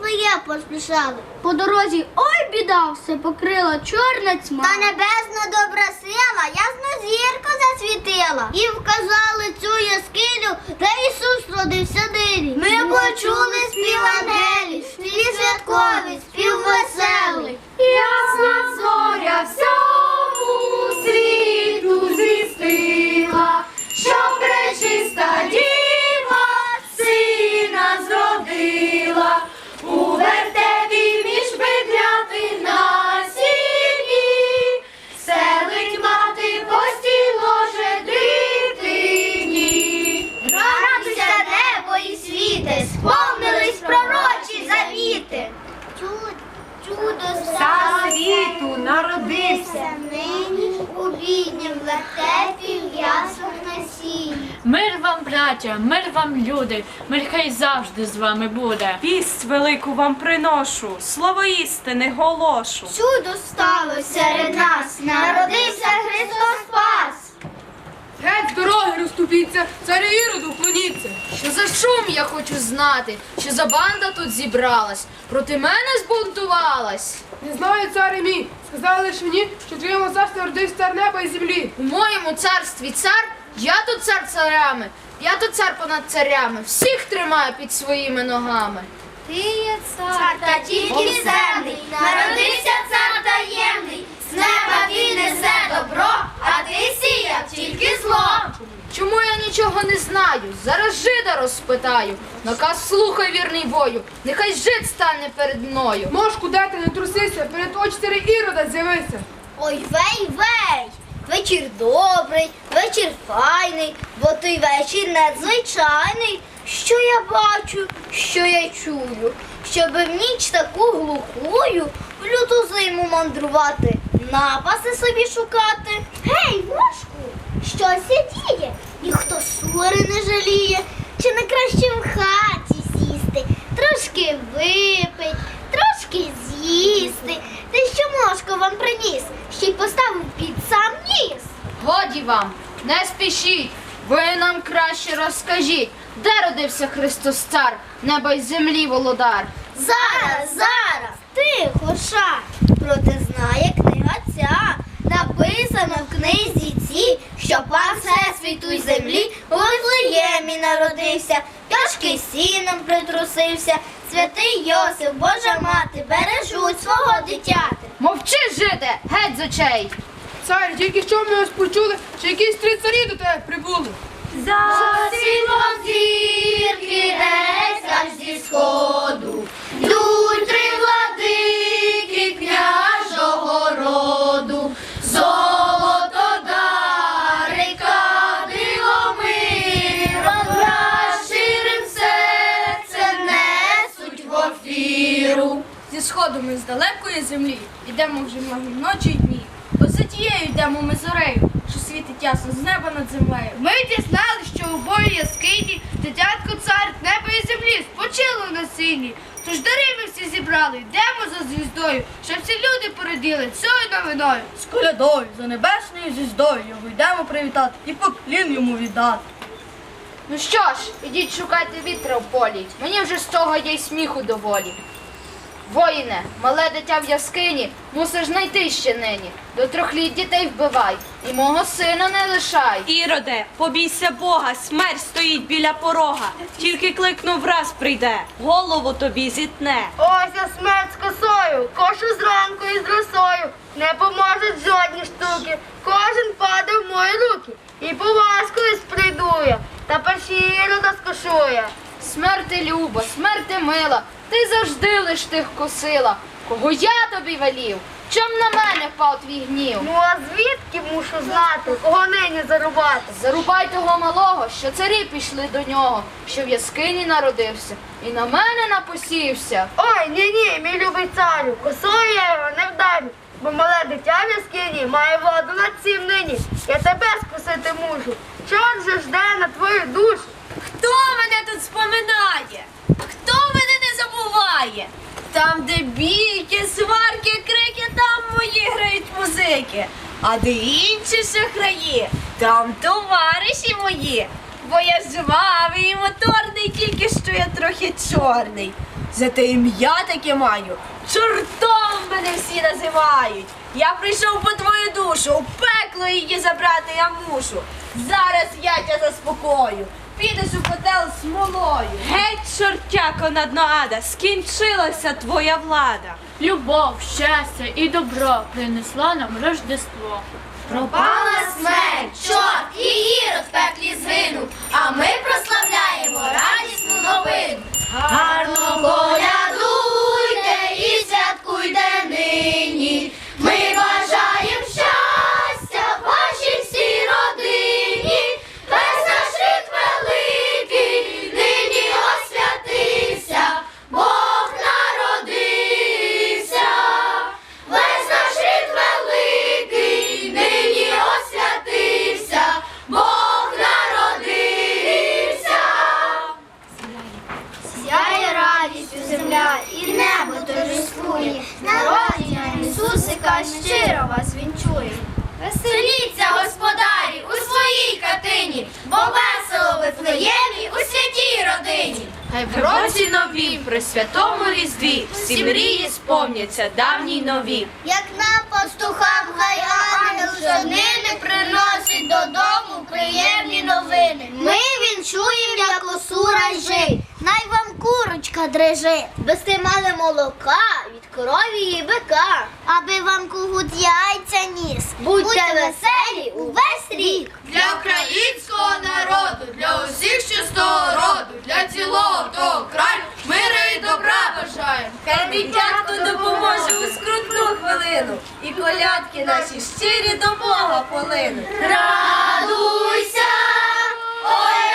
своє поспішали. По дорозі ой біда, все покрила чорна тьма. Та небесна добра сила ясно зірку засвітила. І вказали цю яскиню, де Ісус родився нині. Ми почули спів ангелів, спів завіти. Чудо Цар світу народився. нині у біднім вертепі в яслах на сіні. Мир вам, браття, мир вам, люди, мир хай завжди з вами буде. Пість велику вам приношу, слово істини голошу. Чудо сталося серед нас, народився Христос Спас. Геть з дороги розступіться, царю Іроду вклоніться. Що за шум я хочу знати? Що за банда тут зібралась? Проти мене збунтувалась? Не знаю, царе мій. Сказали лише мені, що в твоєму царстві родився цар неба і землі. У моєму царстві цар, я тут цар царями, я тут цар понад царями, всіх тримаю під своїми ногами. Ти є цар, та тільки земний, народився цар таємний, з неба він несе добро, а ти сіяв тільки зло. Чому я нічого не знаю? Зараз жида розпитаю. Наказ слухай вірний бою, нехай жид стане перед мною. Мошку де ти не трусися, перед очі Ірода з'явися. Ой, вей, вей! Вечір добрий, вечір файний, бо той вечір надзвичайний. Що я бачу, що я чую, щоб в ніч таку глухую в люту зиму мандрувати, напаси собі шукати. Гей, мошку, щось діє, ніхто сури не жаліє, чи не краще в хаті сісти, трошки випить, трошки з'їсти. Те, що мошко вам приніс, ще й поставив під сам ніс. Годі вам, не спішіть, ви нам краще розкажіть, де родився Христос цар, неба й землі володар. Зараз, зараз, тихо, ша. Проте знає книга ця. Написано в книзі цій, що пан всесвіту й землі у Вифлеємі народився, тяжкий сіном притрусився, святий Йосиф, Божа мати, бережуть свого дитяти. Мовчи, жиде, геть з очей. Царю, тільки що ми ось почули, що якісь три царі до тебе прибули. Засіло зірки десь аж зі сходу, Зі сходу ми з далекої землі, ідемо вже многі ночі й дні. Ось за тією йдемо ми зорею, що світить ясно з неба над землею. Ми дізнали, що у бою яскині дитятко цар неба і землі спочило на сині. Тож дари ми всі зібрали, йдемо за звіздою, щоб всі люди породіли цією новиною. З колядою за небесною звіздою його йдемо привітати і поклін йому віддати. Ну що ж, ідіть шукайте вітра в полі. Мені вже з того є й сміху доволі. Воїне, мале дитя в яскині, мусиш знайти ще нині. До трьох літ дітей вбивай, і мого сина не лишай. Іроде, побійся Бога, смерть стоїть біля порога. Тільки кликнув раз прийде, голову тобі зітне. Ось я смерть з косою, кошу зранку і з росою. Не поможуть жодні штуки. Кожен паде в мої руки. І по вас колись прийду я, та першіро скошує. Смерти люба, смерти мила, ти завжди лиш тих косила. Кого я тобі велів? Чом на мене впав твій гнів? Ну а звідки мушу знати, кого нині зарубати? Зарубай того малого, що царі пішли до нього, що в яскині народився, і на мене напосівся. Ой, ні, ні, мій любий царю, косою я його не вдарю, бо мале дитя в яскині має владу над цим нині. Я тебе скосити мушу. Чорт же жде на твою душу. Хто мене тут споминає? Хто мене не забуває? Там, де бійки, сварки, крики, там мої грають музики. А де інші шахраї, там товариші мої. Бо я жвавий і моторний, тільки що я трохи чорний. Зате ім'я таке маю. Чортом мене всі називають. Я прийшов по твою душу, у пекло її забрати я мушу. Зараз я тебе заспокою. Підеш у котел з смолою. Геть, чортяко надноада, скінчилася твоя влада. Любов, щастя і добро принесла нам Рождество. Пропала смерть, чорт і ірод в пеклі згинув, а ми прославляємо радісну новину. Сяє радістю земля, і небо торжествує, народження Ісусика щиро вас вінчує. Веселіться, господарі, у своїй хатині, бо весело в Вифлеємі у святій родині. Хай в році новім, при святому різдві, всі мрії сповняться давні й нові. Як нам пастухам хай ангел щоднини приносить додому приємні новини. Ми вінчуємо, як осура жить, най вам курочка дрижить. Вести мали молока від корові і бика. Аби вам кугут яйця ніс. Будьте веселі увесь рік. Для українського народу, для усіх, що з того роду, для цілого того краю, мира і добра бажаємо. Хай дитятко допоможе у скрутну хвилину. І колядки наші щирі до Бога полинуть. Радуйся, ой,